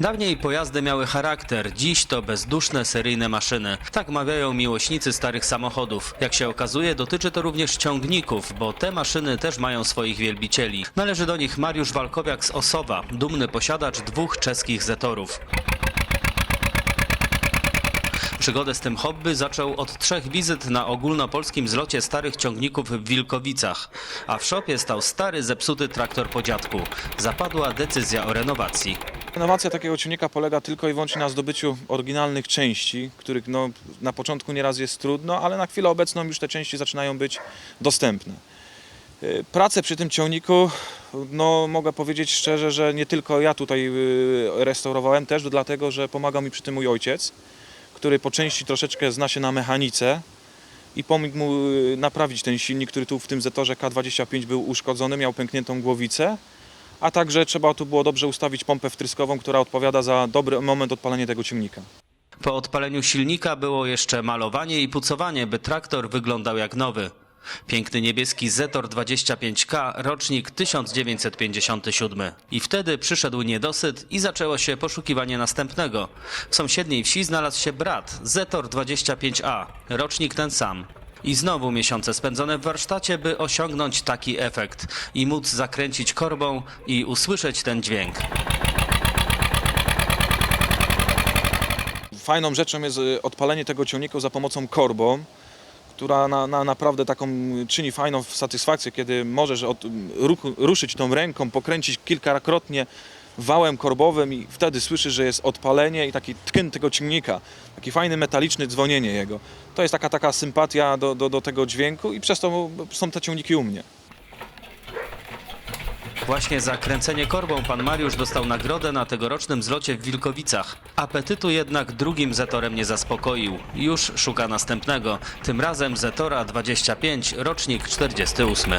Dawniej pojazdy miały charakter, dziś to bezduszne seryjne maszyny. Tak mawiają miłośnicy starych samochodów. Jak się okazuje, dotyczy to również ciągników, bo te maszyny też mają swoich wielbicieli. Należy do nich Mariusz Walkowiak z Osowa, dumny posiadacz dwóch czeskich Zetorów. Przygodę z tym hobby zaczął od trzech wizyt na ogólnopolskim zlocie starych ciągników w Wilkowicach. A w szopie stał stary, zepsuty traktor po dziadku. Zapadła decyzja o renowacji. Innowacja takiego ciągnika polega tylko i wyłącznie na zdobyciu oryginalnych części, których no, na początku nieraz jest trudno, ale na chwilę obecną już te części zaczynają być dostępne. Y, Pracę przy tym ciągniku, no mogę powiedzieć szczerze, że nie tylko ja tutaj y, restaurowałem, też dlatego, że pomagał mi przy tym mój ojciec, który po części troszeczkę zna się na mechanice i pomógł mu y, naprawić ten silnik, który tu w tym Zetorze K25 był uszkodzony, miał pękniętą głowicę a także trzeba tu było dobrze ustawić pompę wtryskową, która odpowiada za dobry moment odpalenia tego ciągnika. Po odpaleniu silnika było jeszcze malowanie i pucowanie, by traktor wyglądał jak nowy. Piękny niebieski Zetor 25K, rocznik 1957. I wtedy przyszedł niedosyt i zaczęło się poszukiwanie następnego. W sąsiedniej wsi znalazł się brat, Zetor 25A, rocznik ten sam. I znowu miesiące spędzone w warsztacie, by osiągnąć taki efekt i móc zakręcić korbą i usłyszeć ten dźwięk. Fajną rzeczą jest y, odpalenie tego ciągnika za pomocą korbą, która na, na, naprawdę taką czyni fajną satysfakcję, kiedy możesz od, ruszyć tą ręką, pokręcić kilkakrotnie wałem korbowym i wtedy słyszysz, że jest odpalenie i taki tkn tego ciągnika, taki fajny metaliczny dzwonienie jego. To jest taka, taka sympatia do, do, do tego dźwięku i przez to są te ciągniki u mnie. Właśnie za kręcenie korbą pan Mariusz dostał nagrodę na tegorocznym zlocie w Wilkowicach. Apetytu jednak drugim Zetorem nie zaspokoił. Już szuka następnego. Tym razem Zetora 25, rocznik 48.